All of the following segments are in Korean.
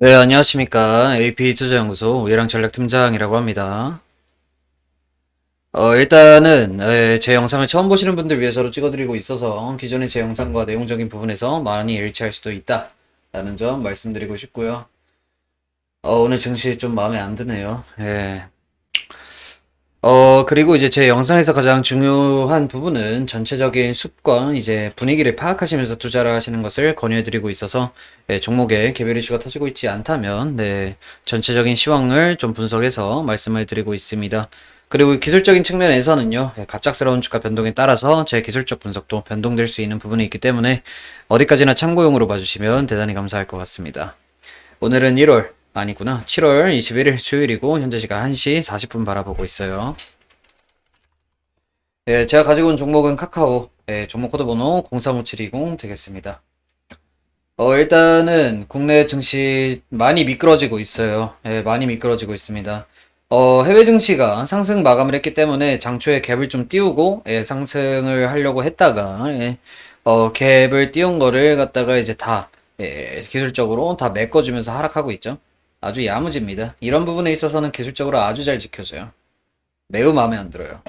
네, 안녕하십니까. AP 투자연구소 우예랑 전략팀장이라고 합니다. 어, 일단은, 에, 제 영상을 처음 보시는 분들 위해서로 찍어드리고 있어서 기존의 제 영상과 내용적인 부분에서 많이 일치할 수도 있다. 라는 점 말씀드리고 싶고요. 어, 오늘 증시 좀 마음에 안 드네요. 예. 어, 그리고 이제 제 영상에서 가장 중요한 부분은 전체적인 숲과 이제 분위기를 파악하시면서 투자를 하시는 것을 권유해드리고 있어서 예, 종목에 개별 이슈가 터지고 있지 않다면 네, 전체적인 시황을 좀 분석해서 말씀을 드리고 있습니다. 그리고 기술적인 측면에서는요, 예, 갑작스러운 주가 변동에 따라서 제 기술적 분석도 변동될 수 있는 부분이 있기 때문에 어디까지나 참고용으로 봐주시면 대단히 감사할 것 같습니다. 오늘은 1월, 아니구나. 7월 21일 수요일이고, 현재 시간 1시 40분 바라보고 있어요. 예, 제가 가지고 온 종목은 카카오, 예, 종목 코드 번호 035720 되겠습니다. 어, 일단은 국내 증시 많이 미끄러지고 있어요. 예, 많이 미끄러지고 있습니다. 어, 해외 증시가 상승 마감을 했기 때문에 장초에 갭을 좀 띄우고, 예, 상승을 하려고 했다가, 예, 어, 갭을 띄운 거를 갖다가 이제 다, 예, 기술적으로 다 메꿔주면서 하락하고 있죠. 아주 야무집니다. 이런 부분에 있어서는 기술적으로 아주 잘 지켜져요. 매우 마음에 안 들어요.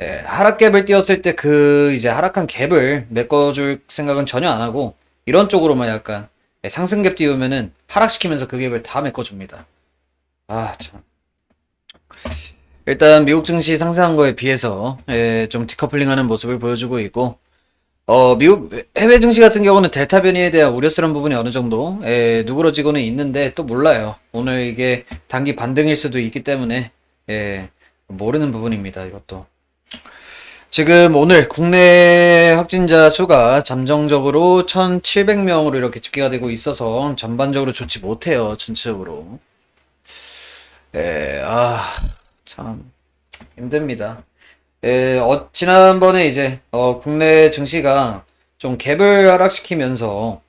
예, 하락 갭을 띄웠을 때 그 이제 하락한 갭을 메꿔줄 생각은 전혀 안 하고 이런 쪽으로만 약간 예, 상승 갭 띄우면은 하락시키면서 그 갭을 다 메꿔줍니다. 아 참. 일단 미국 증시 상승한 거에 비해서 예, 좀 디커플링하는 모습을 보여주고 있고 어, 미국 해외 증시 같은 경우는 델타 변이에 대한 우려스러운 부분이 어느 정도 예, 누그러지고는 있는데 또 몰라요. 오늘 이게 단기 반등일 수도 있기 때문에 예, 모르는 부분입니다. 이것도. 지금 오늘 국내 확진자 수가 잠정적으로 1,700명으로 이렇게 집계가 되고 있어서 전반적으로 좋지 못해요. 전체적으로. 예, 아, 참 힘듭니다. 예, 어, 지난번에 이제 어, 국내 증시가 좀 갭을 하락시키면서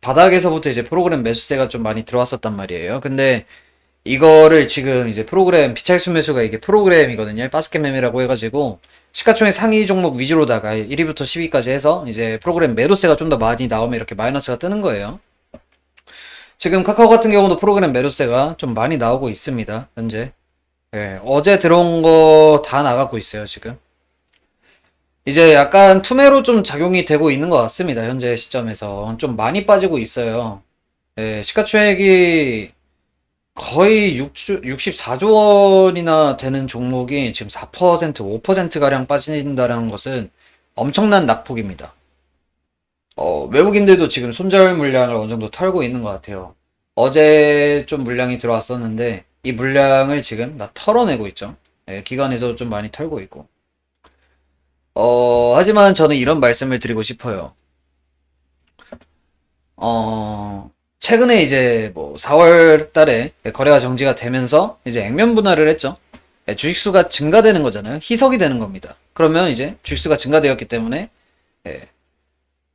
바닥에서부터 이제 프로그램 매수세가 좀 많이 들어왔었단 말이에요. 근데 이거를 지금 이제 프로그램 비차익수 매수가 이게 프로그램이거든요. 바스켓 매매라고 해가지고 시가총액 상위 종목 위주로다가 1위부터 10위까지 해서 이제 프로그램 매도세가 좀 더 많이 나오면 이렇게 마이너스가 뜨는 거예요. 지금 카카오 같은 경우도 프로그램 매도세가 좀 많이 나오고 있습니다. 현재. 예, 어제 들어온 거 다 나가고 있어요, 지금. 이제 약간 투매로 좀 작용이 되고 있는 것 같습니다, 현재 시점에서. 좀 많이 빠지고 있어요. 예, 시가총액이 거의 6, 64조 원이나 되는 종목이 지금 4%, 5%가량 빠진다는 것은 엄청난 낙폭입니다. 어, 외국인들도 지금 손절 물량을 어느 정도 털고 있는 것 같아요. 어제 좀 물량이 들어왔었는데, 이 물량을 지금 다 털어내고 있죠. 예, 기관에서 좀 많이 털고 있고. 어, 하지만 저는 이런 말씀을 드리고 싶어요. 어, 최근에 이제 뭐 4월 달에 거래가 정지가 되면서 이제 액면 분할을 했죠. 예, 주식수가 증가되는 거잖아요. 희석이 되는 겁니다. 그러면 이제 주식수가 증가되었기 때문에 예,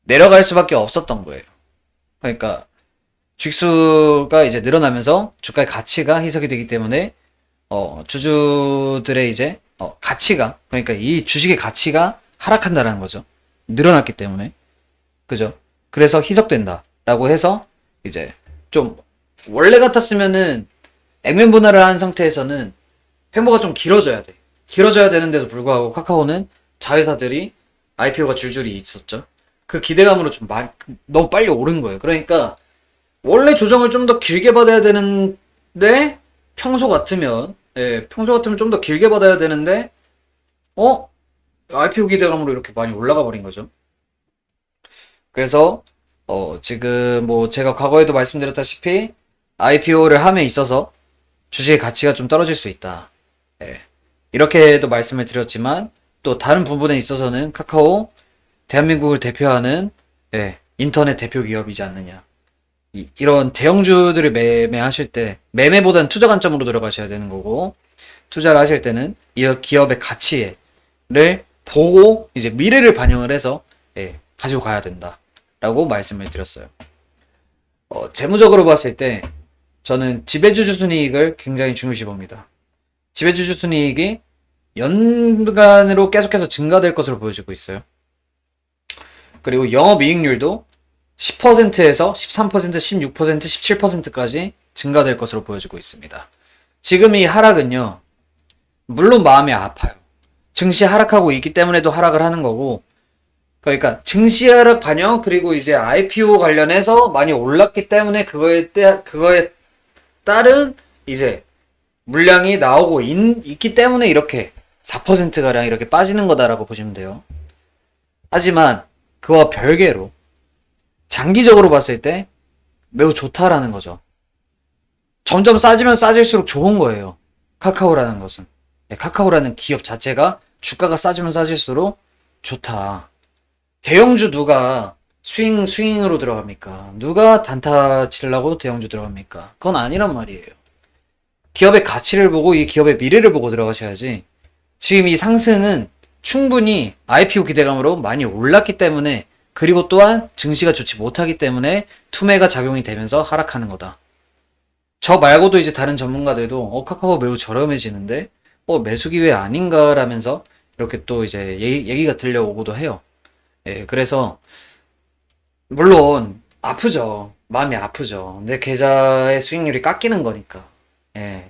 내려갈 수밖에 없었던 거예요. 그러니까 주식수가 이제 늘어나면서 주가의 가치가 희석이 되기 때문에 어, 주주들의 이제 어, 가치가 그러니까 이 주식의 가치가 하락한다라는 거죠. 늘어났기 때문에 그죠? 그래서 희석된다라고 해서 이제 좀 원래 같았으면은 액면 분할을 한 상태에서는 횡보가 좀 길어져야 돼. 길어져야 되는데도 불구하고 카카오는 자회사들이 IPO가 줄줄이 있었죠. 그 기대감으로 좀 많이 너무 빨리 오른 거예요. 그러니까 원래 조정을 좀 더 길게 받아야 되는데 평소 같으면 예, 평소 같으면 좀 더 길게 받아야 되는데 어? IPO 기대감으로 이렇게 많이 올라가 버린 거죠. 그래서 어, 지금 뭐 제가 과거에도 말씀드렸다시피 IPO를 함에 있어서 주식의 가치가 좀 떨어질 수 있다. 예. 이렇게도 말씀을 드렸지만 또 다른 부분에 있어서는 카카오 대한민국을 대표하는 예, 인터넷 대표 기업이지 않느냐. 이, 이런 대형주들을 매매하실 때 매매보다는 투자 관점으로 들어가셔야 되는 거고 투자를 하실 때는 이 기업의 가치를 보고 이제 미래를 반영을 해서 예, 가지고 가야 된다라고 말씀을 드렸어요. 어, 재무적으로 봤을 때 저는 지배주주 순이익을 굉장히 중요시 봅니다. 지배주주 순이익이 연간으로 계속해서 증가될 것으로 보여지고 있어요. 그리고 영업이익률도 10%에서 13%, 16%, 17%까지 증가될 것으로 보여지고 있습니다. 지금 이 하락은요, 물론 마음이 아파요. 증시 하락하고 있기 때문에도 하락을 하는 거고, 그러니까 증시 하락 반영 그리고 이제 IPO 관련해서 많이 올랐기 때문에 그거에 따 그거에 따른 이제 물량이 나오고 있, 기 때문에 이렇게 4% 가량 이렇게 빠지는 거다라고 보시면 돼요. 하지만 그와 별개로 장기적으로 봤을 때 매우 좋다라는 거죠. 점점 싸지면 싸질수록 좋은 거예요. 카카오라는 것은. 네, 카카오라는 기업 자체가 주가가 싸지면 싸질수록 좋다. 대형주 누가 스윙, 스윙으로 들어갑니까? 누가 단타 치려고 대형주 들어갑니까? 그건 아니란 말이에요. 기업의 가치를 보고 이 기업의 미래를 보고 들어가셔야지. 지금 이 상승은 충분히 IPO 기대감으로 많이 올랐기 때문에 그리고 또한 증시가 좋지 못하기 때문에 투매가 작용이 되면서 하락하는 거다. 저 말고도 이제 다른 전문가들도 어 카카오 매우 저렴해지는데 어 매수 기회 아닌가라면서 이렇게 또 이제 얘기, 얘기가 들려오고도 해요. 예, 그래서 물론 아프죠. 마음이 아프죠. 내 계좌의 수익률이 깎이는 거니까. 예.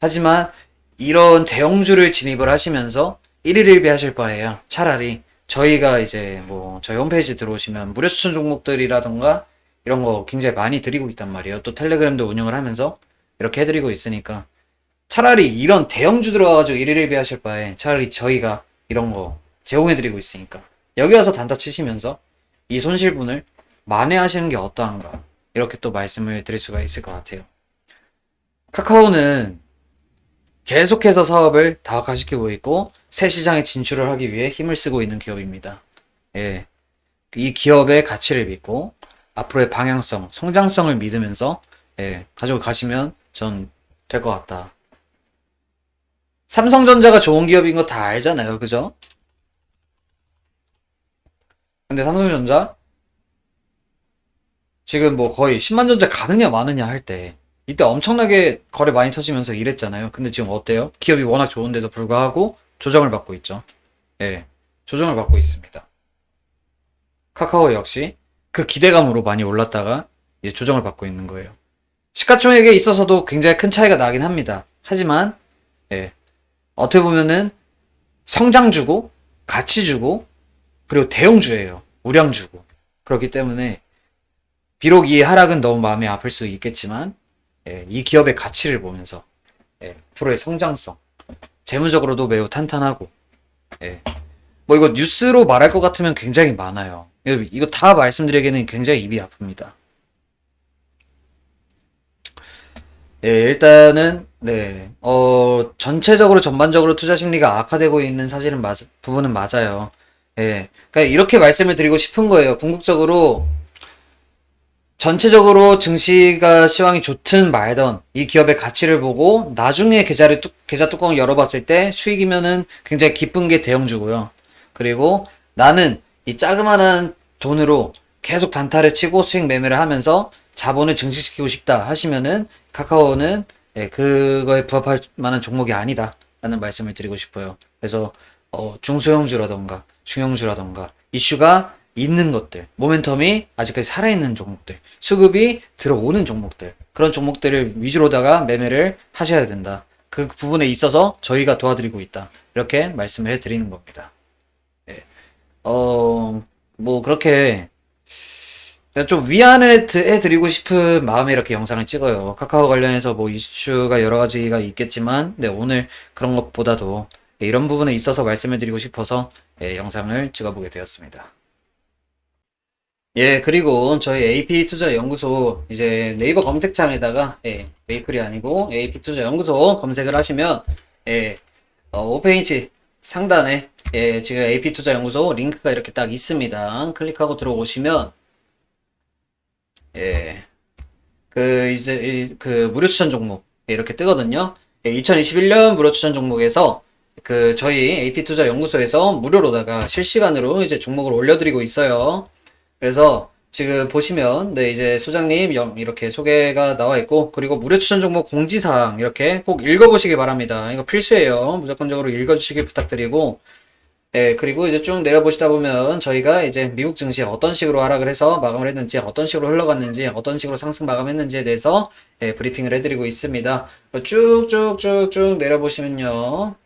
하지만 이런 대형주를 진입을 하시면서 1일 1비 하실 바에요. 차라리 저희가 이제 뭐 저희 홈페이지 들어오시면 무료 추천 종목들이라던가 이런 거 굉장히 많이 드리고 있단 말이에요. 또 텔레그램도 운영을 하면서 이렇게 해드리고 있으니까 차라리 이런 대형주 들어가가지고 1일 1비 하실 바에 차라리 저희가 이런 거 제공해드리고 있으니까 여기 와서 단타 치시면서 이 손실분을 만회하시는 게 어떠한가 이렇게 또 말씀을 드릴 수가 있을 것 같아요. 카카오는 계속해서 사업을 다각화시키고 있고 새 시장에 진출을 하기 위해 힘을 쓰고 있는 기업입니다. 예. 이 기업의 가치를 믿고 앞으로의 방향성, 성장성을 믿으면서 예, 가지고 가시면 전 될 것 같다. 삼성전자가 좋은 기업인 거 다 알잖아요. 그죠? 근데 삼성전자 지금 뭐 거의 10만 전자 가느냐 마느냐 할 때 이때 엄청나게 거래 많이 터지면서 이랬잖아요. 근데 지금 어때요? 기업이 워낙 좋은데도 불구하고 조정을 받고 있죠. 예. 조정을 받고 있습니다. 카카오 역시 그 기대감으로 많이 올랐다가 이제 조정을 받고 있는 거예요. 시가총액에 있어서도 굉장히 큰 차이가 나긴 합니다. 하지만 예. 어떻게 보면은 성장주고 가치 주고 그리고 대형주예요. 우량주고. 그렇기 때문에 비록 이 하락은 너무 마음이 아플 수 있겠지만 예, 이 기업의 가치를 보면서 예, 앞으로의 성장성, 재무적으로도 매우 탄탄하고 예. 뭐 이거 뉴스로 말할 것 같으면 굉장히 많아요. 이거, 다 말씀드리기에는 굉장히 입이 아픕니다. 예, 일단은 네, 어, 전체적으로 전반적으로 투자 심리가 악화되고 있는 사실은 맞, 부분은 맞아요. 예, 그러니까 이렇게 말씀을 드리고 싶은 거예요. 궁극적으로 전체적으로 증시가 시황이 좋든 말든 이 기업의 가치를 보고 나중에 계좌를 뚜, 계좌 뚜껑을 열어봤을 때 수익이면은 굉장히 기쁜 게 대형주고요. 그리고 나는 이 자그마한 돈으로 계속 단타를 치고 수익 매매를 하면서 자본을 증식시키고 싶다 하시면은 카카오는 예, 그거에 부합할 만한 종목이 아니다 라는 말씀을 드리고 싶어요. 그래서 어, 중소형주라던가 중형주라던가 이슈가 있는 것들, 모멘텀이 아직까지 살아있는 종목들, 수급이 들어오는 종목들, 그런 종목들을 위주로다가 매매를 하셔야 된다. 그 부분에 있어서 저희가 도와드리고 있다. 이렇게 말씀을 해드리는 겁니다. 네. 어, 뭐, 그렇게, 좀 위안을 해드리고 싶은 마음에 이렇게 영상을 찍어요. 카카오 관련해서 뭐 이슈가 여러 가지가 있겠지만, 네, 오늘 그런 것보다도 이런 부분에 있어서 말씀을 드리고 싶어서 예, 영상을 찍어보게 되었습니다. 예, 그리고 저희 AP 투자 연구소 이제 네이버 검색창에다가 예, 메이플이 아니고 AP 투자 연구소 검색을 하시면 예, 어, 홈페이지 상단에 예, 지금 AP 투자 연구소 링크가 이렇게 딱 있습니다. 클릭하고 들어오시면 예, 그 이제 이, 그 무료 추천 종목 예, 이렇게 뜨거든요. 예, 2021년 무료 추천 종목에서 그 저희 AP 투자 연구소에서 무료로다가 실시간으로 이제 종목을 올려드리고 있어요. 그래서 지금 보시면 네 이제 소장님 영- 이렇게 소개가 나와 있고 그리고 무료 추천 종목 공지사항 이렇게 꼭 읽어보시기 바랍니다. 이거 필수예요. 무조건적으로 읽어주시길 부탁드리고 예, 그리고 이제 쭉 내려보시다 보면 저희가 이제 미국 증시 어떤 식으로 하락을 해서 마감을 했는지, 어떤 식으로 흘러갔는지, 어떤 식으로 상승 마감했는지에 대해서 예, 브리핑을 해드리고 있습니다. 쭉쭉쭉쭉 내려보시면요.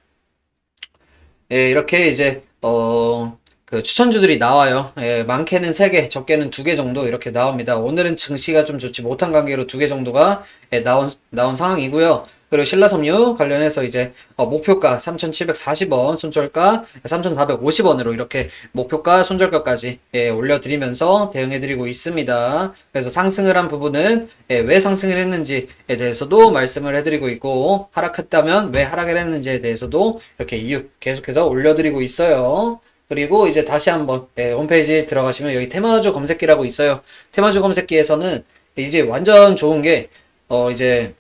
예, 이렇게 이제, 어, 그 추천주들이 나와요. 예, 많게는 3개, 적게는 2개 정도 이렇게 나옵니다. 오늘은 증시가 좀 좋지 못한 관계로 2개 정도가 예, 나온, 나온 상황이고요. 그리고 신라섬유 관련해서 이제 어, 목표가 3,740원, 손절가 3,450원으로 이렇게 목표가, 손절가까지 예, 올려드리면서 대응해드리고 있습니다. 그래서 상승을 한 부분은 예, 왜 상승을 했는지에 대해서도 말씀을 해드리고 있고 하락했다면 왜 하락을 했는지에 대해서도 이렇게 이유 계속해서 올려드리고 있어요. 그리고 이제 다시 한번 예, 홈페이지에 들어가시면 여기 테마주 검색기라고 있어요. 테마주 검색기에서는 이제 완전 좋은 게 어 이제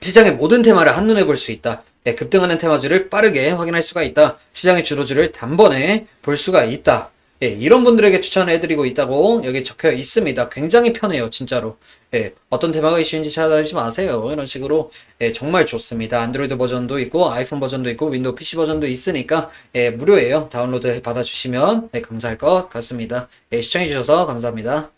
시장의 모든 테마를 한눈에 볼 수 있다. 예, 급등하는 테마주를 빠르게 확인할 수가 있다. 시장의 주도주를 단번에 볼 수가 있다. 예, 이런 분들에게 추천해드리고 있다고 여기 적혀 있습니다. 굉장히 편해요, 진짜로. 예, 어떤 테마가 이슈인지 찾아다니지 마세요. 이런 식으로 예, 정말 좋습니다. 안드로이드 버전도 있고 아이폰 버전도 있고 윈도우 PC 버전도 있으니까 예, 무료예요. 다운로드 받아주시면 예, 감사할 것 같습니다. 예, 시청해주셔서 감사합니다.